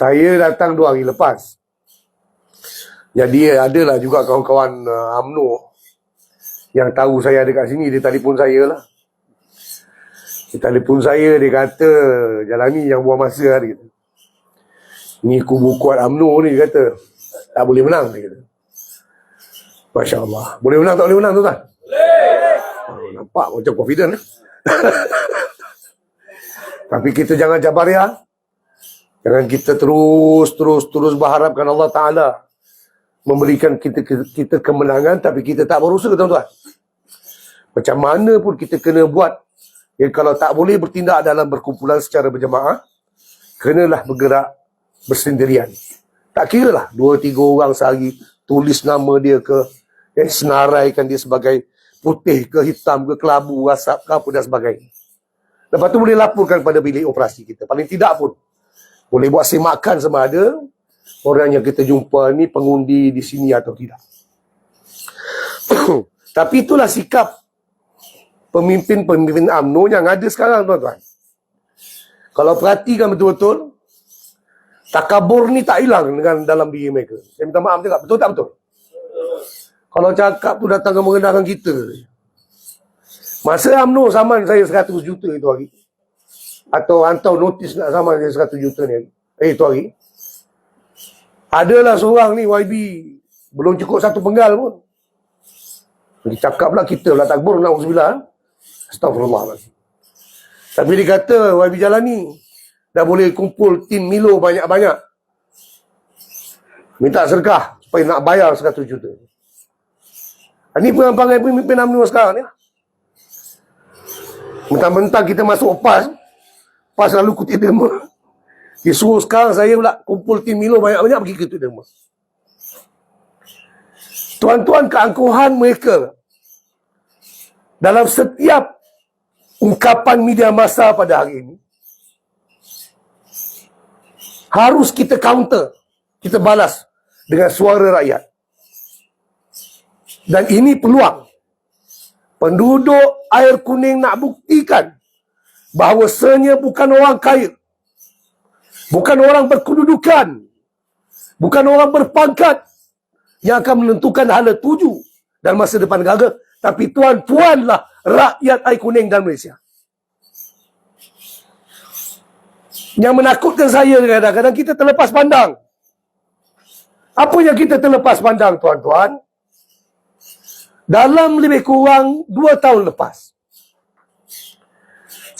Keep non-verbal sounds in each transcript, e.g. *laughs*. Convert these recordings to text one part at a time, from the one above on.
Saya datang dua hari lepas. Jadi adalah juga kawan-kawan uh, UMNO yang tahu saya ada kat sini. Dia telefon saya lah. Dia telefon saya, dia kata, Jalani yang buang masa hari kata. Ni kubu kuat UMNO ni, dia kata. Tak boleh menang, dia kata. Masya Allah. Boleh menang tak boleh menang tu tak? Boleh. Nampak macam confident eh? *laughs* Tapi kita jangan jabariah. Jangan kita terus, terus, terus berharapkan Allah Ta'ala memberikan kita, kita, kemenangan tapi kita tak berusaha tuan-tuan. Macam mana pun kita kena buat. Ya, kalau tak boleh bertindak dalam berkumpulan secara berjemaah, kenalah bergerak bersendirian. Tak kira lah, dua tiga orang sehari tulis nama dia ke, ya, senaraikan dia sebagai putih ke hitam ke kelabu, asap ke apa dan sebagainya. Lepas tu boleh laporkan pada bilik operasi kita. Paling tidak pun. Boleh buat semakan sama ada orang yang kita jumpa ni pengundi di sini atau tidak. *clears throat* Tapi itulah sikap pemimpin-pemimpin UMNO yang ada sekarang tuan-tuan. Kalau perhatikan betul-betul, takabur ni tak hilang dengan dalam diri mereka. Saya minta maaf cakap, betul tak betul? Kalau cakap tu datang ke merendahkan kita. Masa UMNO saman saya 100 juta itu hari. Atau hantar notis nak saman saya 100 juta ni. Eh itu hari. Adalah seorang ni YB. Belum cukup satu penggal pun. Dia cakap pula kita pula takbur nak sembilan. Astagfirullah. Tapi dia kata YB Jalani dah boleh kumpul tim Milo banyak-banyak. Minta serkah supaya nak bayar 100 juta. Ini perampangan pemimpin UMNO sekarang ni. Mentang-mentang kita masuk PAS, PAS lalu kutip demo. Dia suruh sekarang saya pula kumpul tim Milo banyak-banyak pergi kutip demo. Tuan-tuan keangkuhan mereka dalam setiap ungkapan media massa pada hari ini harus kita counter, kita balas dengan suara rakyat. Dan ini peluang penduduk air kuning nak buktikan bahawasanya bukan orang kaya, bukan orang berkedudukan, bukan orang berpangkat yang akan menentukan hala tuju dan masa depan negara, tapi tuan-tuanlah rakyat air kuning dan Malaysia. Yang menakutkan saya kadang-kadang kita terlepas pandang. Apa yang kita terlepas pandang tuan-tuan? Dalam lebih kurang dua tahun lepas.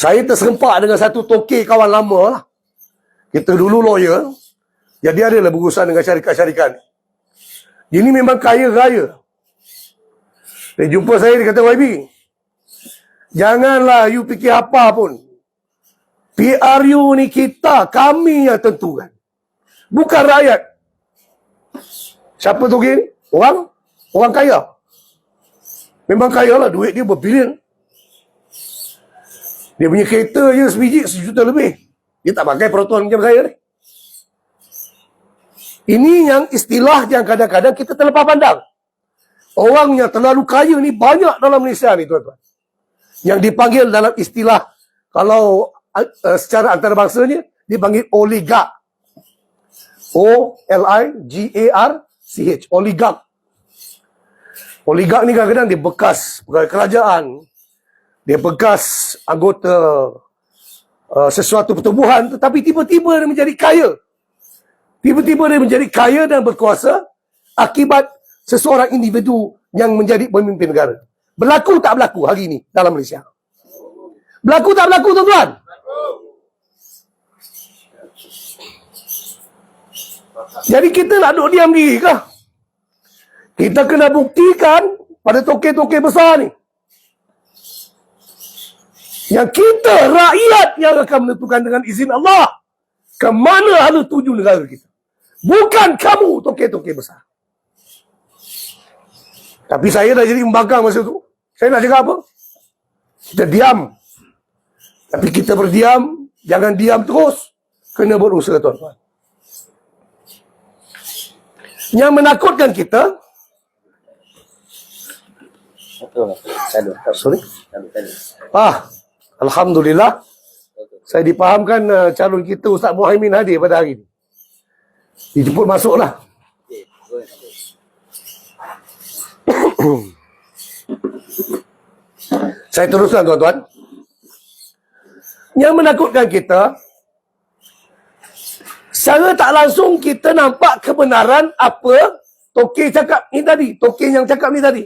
Saya terserempak dengan satu toke kawan lama lah. Kita dulu lawyer. Jadi ada lah berurusan dengan syarikat-syarikat. Ini memang kaya raya. Dia jumpa saya, dia kata, YB, janganlah you fikir apa pun. PRU ni kita, kami yang tentukan. Bukan rakyat. Siapa tu gini? Orang? Orang kaya. Memang kaya lah, duit dia berbilion. Dia punya kereta je sebiji sejuta lebih. Dia tak pakai peraturan macam saya ni. Ini yang istilah yang kadang-kadang kita terlepas pandang. Orang yang terlalu kaya ni banyak dalam Malaysia ni tuan-tuan. Yang dipanggil dalam istilah kalau uh, secara antarabangsanya dipanggil oligark. O L I G A R C H oligark. Oligark ni kadang-kadang dia bekas pegawai kerajaan. Dia bekas anggota uh, sesuatu pertubuhan tetapi tiba-tiba dia menjadi kaya. Tiba-tiba dia menjadi kaya dan berkuasa akibat seseorang individu yang menjadi pemimpin negara. Berlaku tak berlaku hari ini dalam Malaysia? Berlaku tak berlaku tuan-tuan? Jadi kita nak duduk diam diri ke? Kita kena buktikan pada toke-toke besar ni. Yang kita, rakyat yang akan menentukan dengan izin Allah. Ke mana hala tuju negara kita. Bukan kamu toke-toke besar. Tapi saya dah jadi membangkang masa tu. Saya nak cakap apa? Kita diam. Tapi kita berdiam. Jangan diam terus. Kena berusaha tuan-tuan. Yang menakutkan kita. Sorry. Ah, Alhamdulillah. Saya dipahamkan uh, calon kita Ustaz Muhaimin hadir pada hari ini. Dijemput masuklah. *coughs* Saya teruskan tuan-tuan. Yang menakutkan kita, secara tak langsung kita nampak kebenaran apa Toke cakap ni tadi. Toke yang cakap ni tadi.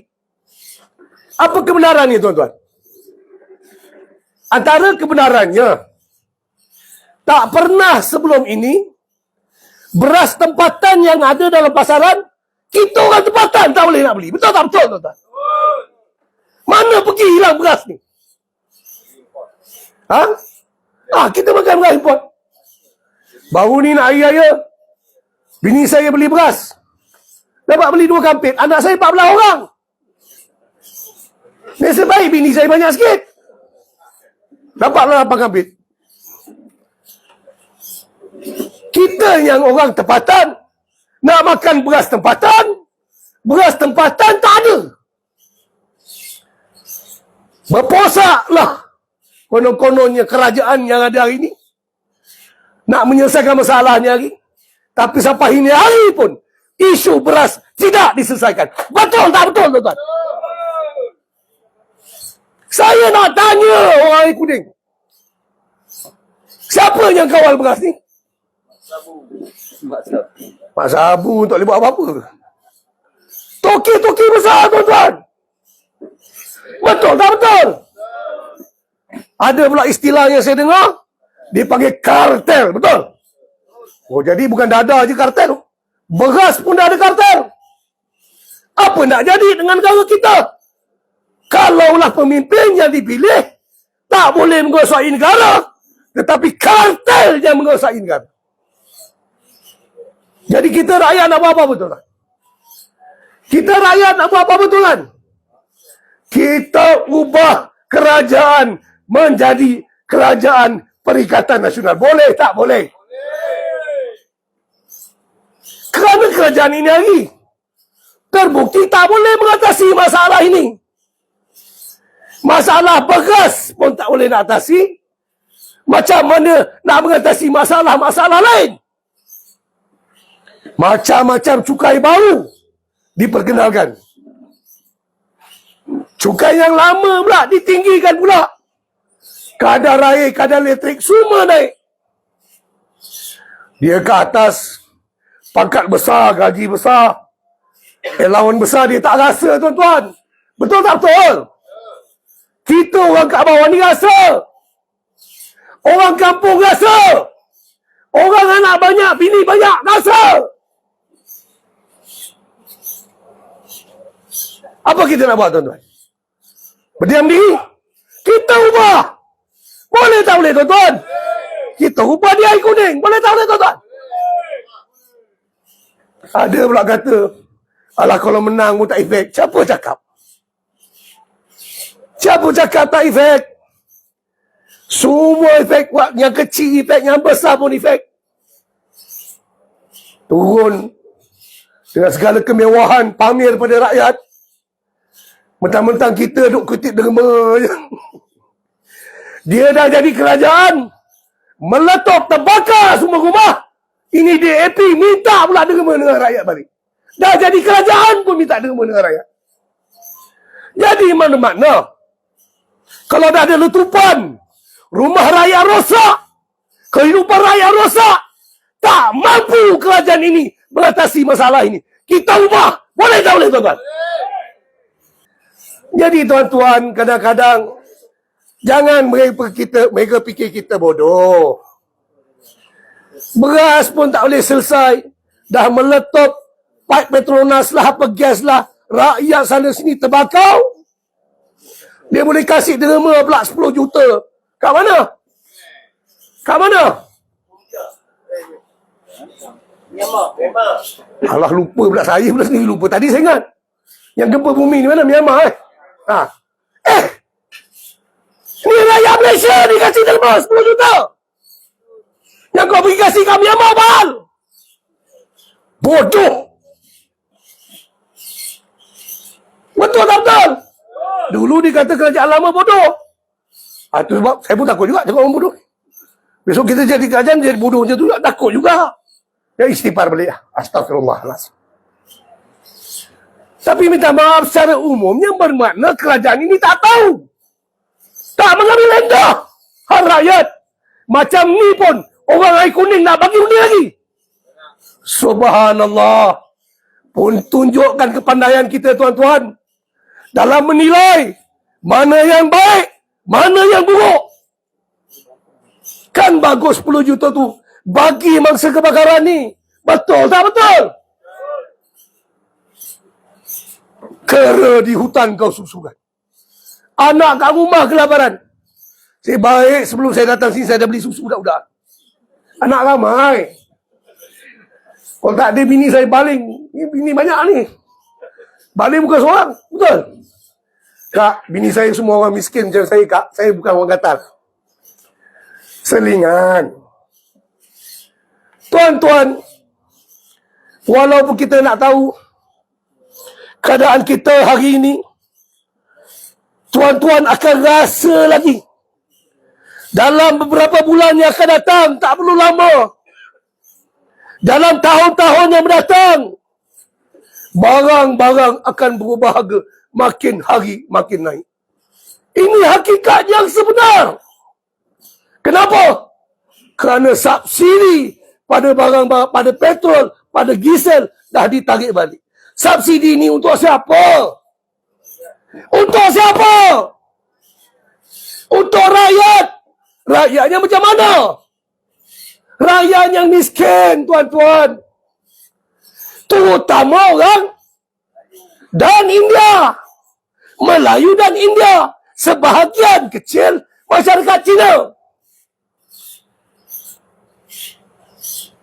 Apa kebenaran ni tuan-tuan? Antara kebenarannya, tak pernah sebelum ini, beras tempatan yang ada dalam pasaran, kita orang tempatan tak boleh nak beli. Betul tak betul tuan-tuan? Mana pergi hilang beras ni? Ha? Ah, kita makan beras import. Baru ni nak raya. Bini saya beli beras. Dapat beli dua kampit. Anak saya 14 orang. Nasib baik bini saya banyak sikit. Dapatlah 8 kampit. Kita yang orang tempatan. Nak makan beras tempatan. Beras tempatan tak ada. Berposaklah konon-kononnya kerajaan yang ada hari ini. Nak menyelesaikan masalahnya hari. Tapi sampai ini hari pun isu beras tidak diselesaikan. Betul tak betul tuan-tuan? Saya nak tanya orang air kuning. Siapa yang kawal beras ni? Mak Sabu tak boleh buat apa-apa. Toki-toki besar tuan-tuan. Betul tak betul? Ada pula istilah yang saya dengar. Dipanggil kartel. Betul? Oh jadi bukan dada je kartel. Beras pun dah ada kartel. Apa nak jadi dengan negara kita? Kalaulah pemimpin yang dipilih tak boleh menguasai negara, tetapi kartel yang menguasai negara. Jadi kita rakyat nak buat apa betul kan? Kita rakyat nak buat apa betul kan? Kita ubah kerajaan menjadi kerajaan perikatan nasional. Boleh tak boleh? Kerana kerajaan ini hari terbukti tak boleh mengatasi masalah ini. Masalah beras pun tak boleh nak atasi. Macam mana nak mengatasi masalah-masalah lain? Macam-macam cukai baru diperkenalkan. Cukai yang lama pula ditinggikan pula. Kadar air, kadar elektrik semua naik. Dia ke atas pangkat besar, gaji besar. Allowance besar dia tak rasa tuan-tuan. Betul tak betul? Kita orang kat bawah ni rasa. Orang kampung rasa. Orang anak banyak, bini banyak rasa. Apa kita nak buat tuan-tuan? Berdiam diri? Kita ubah. Boleh tak boleh tuan-tuan? Kita ubah dia air kuning. Boleh tak boleh tuan-tuan? Ada pula kata, alah kalau menang pun tak efek. Siapa cakap? Siapa cakap tak efek? Semua efek yang kecil efek, yang besar pun efek. Turun dengan segala kemewahan pamer pada rakyat. Mentang-mentang kita duk kutip derma. Dia dah jadi kerajaan. Meletup terbakar semua rumah. Ini DAP minta pula derma dengan rakyat balik. Dah jadi kerajaan pun minta derma dengan rakyat. Jadi mana-mana. Kalau dah ada letupan. Rumah rakyat rosak. Kehidupan rakyat rosak. Tak mampu kerajaan ini mengatasi masalah ini. Kita ubah. Boleh tak boleh tuan-tuan? Jadi tuan-tuan kadang-kadang jangan mereka kita mereka fikir kita bodoh. Beras pun tak boleh selesai. Dah meletup pipe Petronas lah, apa gas lah. Rakyat sana sini terbakar. Dia boleh kasih derma pula 10 juta. Kat mana? Kat mana? Allah lupa pula saya pula sendiri lupa. Tadi saya ingat. Yang gempa bumi ni mana? Myanmar eh? Ha. Eh! Ni rakyat Malaysia dikasih derma 10 juta. Yang kau pergi kasih kat Myanmar, Bal. Bodoh. Betul tak betul? Dulu dikata kerajaan lama bodoh. Itu sebab saya pun takut juga cakap orang bodoh. Besok kita jadi kerajaan, jadi bodoh macam tu, takut juga. Ya istighfar balik lah. Astagfirullahaladzim. Tapi minta maaf secara umum yang bermakna kerajaan ini tak tahu. Tak mengambil lendah. Hak rakyat. Macam ni pun orang air kuning nak bagi undi lagi. Subhanallah. Pun tunjukkan kepandaian kita tuan-tuan. Dalam menilai mana yang baik, mana yang buruk. Kan bagus 10 juta tu bagi mangsa kebakaran ni. Betul tak betul? Kera di hutan kau susukan. Anak kat rumah kelaparan. Saya baik sebelum saya datang sini saya dah beli susu budak-budak. Anak ramai. Kalau tak ada bini saya baling. Ni bini banyak ni. Baling bukan seorang. Betul? Kak, bini saya semua orang miskin macam saya, Kak. Saya bukan orang gatal. Selingan. Tuan-tuan, walaupun kita nak tahu keadaan kita hari ini, tuan-tuan akan rasa lagi dalam beberapa bulan yang akan datang, tak perlu lama. Dalam tahun-tahun yang mendatang, barang-barang akan berubah harga makin hari makin naik. Ini hakikat yang sebenar. Kenapa? Kerana subsidi pada barang pada petrol, pada diesel dah ditarik balik. Subsidi ini untuk siapa? Untuk siapa? Untuk rakyat. Rakyatnya macam mana? Rakyat yang miskin, tuan-tuan. Terutama orang dan India. Melayu dan India. Sebahagian kecil masyarakat Cina.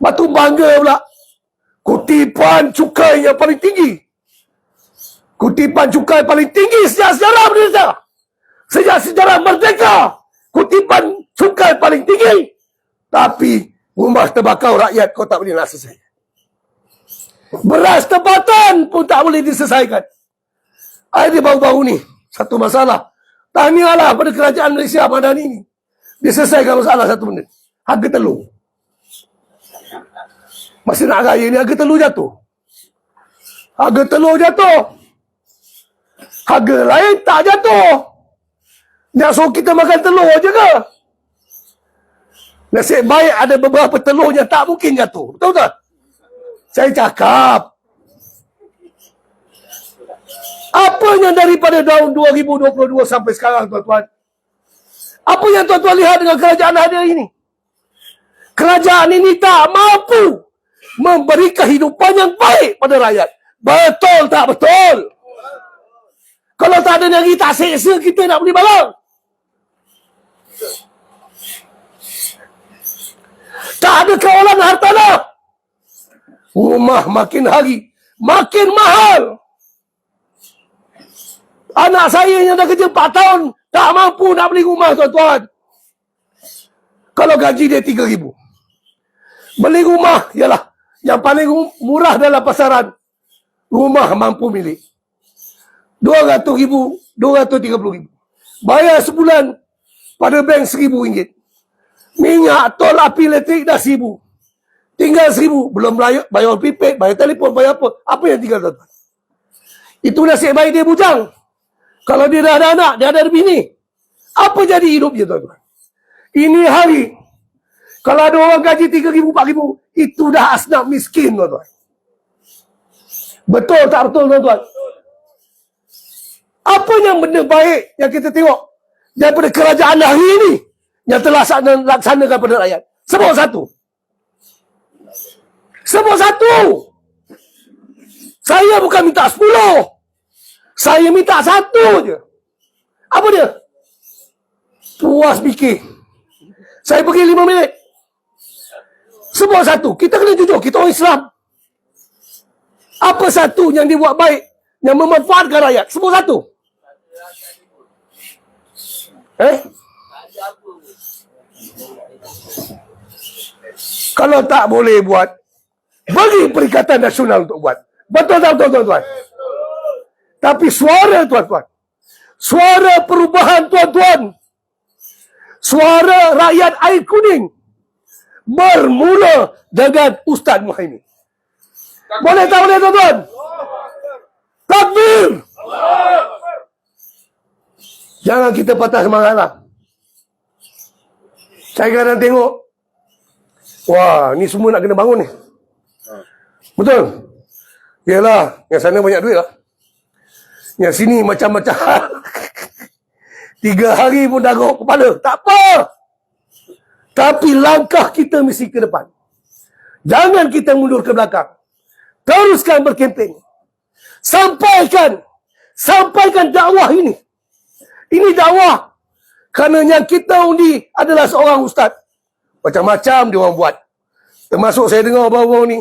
Batu bangga pula. Kutipan cukai yang paling tinggi. Kutipan cukai paling tinggi sejak sejarah Malaysia. Sejak sejarah merdeka. Kutipan cukai paling tinggi. Tapi rumah terbakau rakyat kau tak boleh nak selesai. Beras tempatan pun tak boleh diselesaikan. Ada baru-baru ni. Satu masalah. Tahniahlah pada kerajaan Malaysia pada ini. Diselesaikan masalah satu benda. Harga telur. Masa nak raya ni harga telur jatuh. Harga telur jatuh. Harga lain tak jatuh. Nak suruh kita makan telur je ke? Nasib baik ada beberapa telur yang tak mungkin jatuh. Betul tak? Saya cakap. Apa yang daripada tahun 2022 sampai sekarang tuan-tuan? Apa yang tuan-tuan lihat dengan kerajaan hari ini? Kerajaan ini tak mampu memberi kehidupan yang baik pada rakyat. Betul tak betul? Kalau tak ada negeri tak seksa kita nak beli barang. Tak ada kawalan hartanah. Rumah makin hari makin mahal. Anak saya yang dah kerja 4 tahun tak mampu nak beli rumah tuan-tuan. Kalau gaji dia 3 ribu. Beli rumah ialah yang paling murah dalam pasaran. Rumah mampu milik. 200 ribu, 230 ribu. Bayar sebulan pada bank seribu ringgit. Minyak, tol, api elektrik dah seribu. Tinggal seribu. Belum bayar, bayar prepaid, bayar telefon, bayar apa. Apa yang tinggal tuan Itu nasib baik dia bujang. Kalau dia dah ada anak, dia ada bini. Apa jadi hidup dia tuan-tuan? Ini hari. Kalau ada orang gaji 3 ribu, 4 ribu. Itu dah asnaf miskin tuan-tuan. Betul tak betul tuan-tuan? Apa yang benda baik yang kita tengok daripada kerajaan hari ini yang telah laksanakan kepada rakyat? Semua satu. Semua satu. Saya bukan minta sepuluh. Saya minta satu je. Apa dia? Puas fikir. Saya pergi lima minit. Semua satu. Kita kena jujur. Kita orang Islam. Apa satu yang dibuat baik? Yang memanfaatkan rakyat? Semua satu. Eh? Kalau tak boleh buat, bagi Perikatan Nasional untuk buat. Betul tak betul tuan-tuan? Tapi suara tuan-tuan. Suara perubahan tuan-tuan. Suara rakyat air kuning bermula dengan Ustaz Muhaimin. Boleh tak boleh tuan-tuan? Takbir! Jangan kita patah semangat lah. Saya kadang tengok, wah ni semua nak kena bangun ni. Betul? Yalah, yang sana banyak duit lah. Yang sini macam-macam. *laughs* Tiga hari pun dah garuk kepala. Tak apa. Tapi langkah kita mesti ke depan. Jangan kita mundur ke belakang. Teruskan berkemping. Sampaikan. Sampaikan dakwah ini. Ini dakwah. Kerana yang kita undi adalah seorang ustaz. Macam-macam dia orang buat. Termasuk saya dengar baru-baru ni.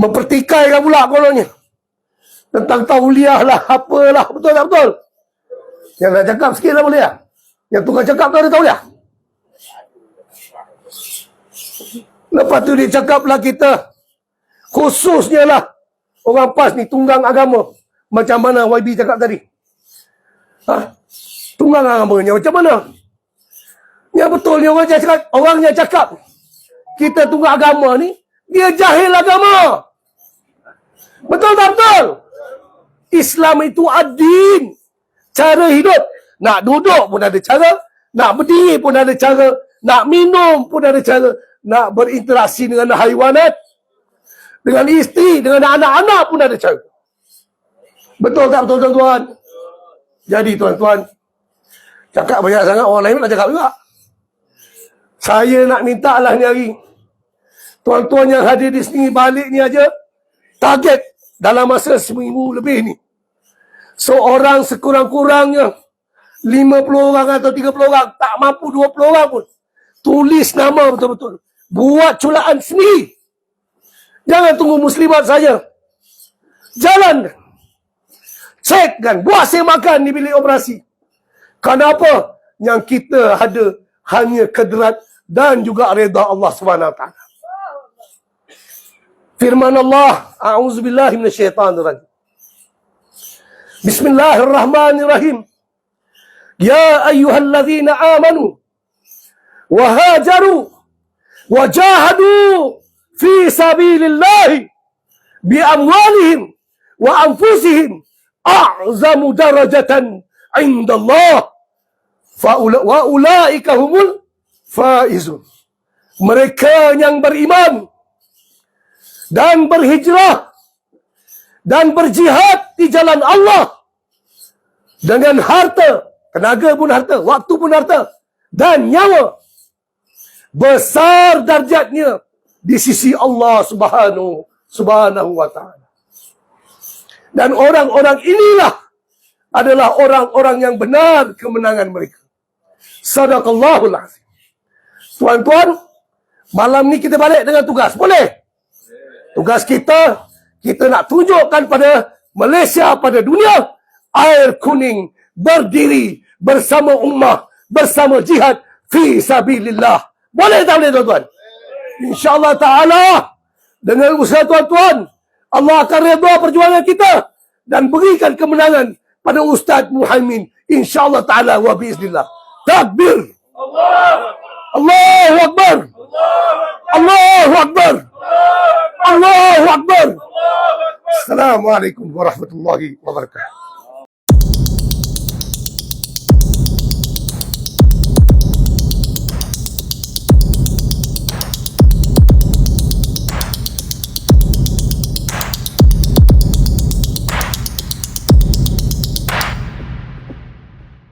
Mempertikaikan pula kononnya. Tentang tauliah lah, apalah. Betul tak betul? Yang nak cakap sikit lah boleh tak? Yang tukang cakap tu ada tauliah? Lepas tu dia cakap lah kita. Khususnya lah. Orang PAS ni tunggang agama. Macam mana YB cakap tadi. Ha? Tunggang agamanya macam mana? Yang betul ni orang yang cakap, orang yang cakap kita tunggang agama ni, dia jahil agama. Betul tak betul? Islam itu adin. Cara hidup. Nak duduk pun ada cara. Nak berdiri pun ada cara. Nak minum pun ada cara. Nak berinteraksi dengan haiwanat. Dengan isteri, dengan anak-anak pun ada cara. Betul tak betul tuan-tuan? Jadi tuan-tuan, cakap banyak sangat orang lain nak cakap juga. Saya nak minta lah ni hari. Tuan-tuan yang hadir di sini balik ni aja target dalam masa seminggu lebih ni. Seorang sekurang-kurangnya 50 orang atau 30 orang, tak mampu 20 orang pun. Tulis nama betul-betul. Buat culaan sendiri. Jangan tunggu muslimat saja. Jalan. Cek kan. Buat saya makan di bilik operasi. Kenapa? Yang kita ada hanya kedrat dan juga reda Allah SWT. فرمان الله أعوذ بالله من الشيطان الرجيم بسم الله الرحمن الرحيم يا أيها الذين آمنوا وهاجروا وجاهدوا في سبيل الله بأموالهم وأنفسهم أعظم درجة عند الله وأولئك هم الفائزون mereka yang beriman dan berhijrah dan berjihad di jalan Allah dengan harta, tenaga pun harta, waktu pun harta dan nyawa besar darjatnya di sisi Allah Subhanahu Subhanahu wa taala. Dan orang-orang inilah adalah orang-orang yang benar kemenangan mereka. Sadaqallahul azim. Tuan-tuan, malam ni kita balik dengan tugas. Boleh? Tugas kita, kita nak tunjukkan pada Malaysia, pada dunia, air kuning berdiri bersama ummah, bersama jihad fi sabilillah. Boleh tak boleh tuan-tuan? InsyaAllah ta'ala, dengan usaha tuan-tuan, Allah akan redha perjuangan kita dan berikan kemenangan pada Ustaz Muhaimin. InsyaAllah ta'ala wa biiznillah. Takbir! Allahu Akbar! Allahu Akbar! Allahu Akbar! الله أكبر. السلام عليكم ورحمة الله وبركاته.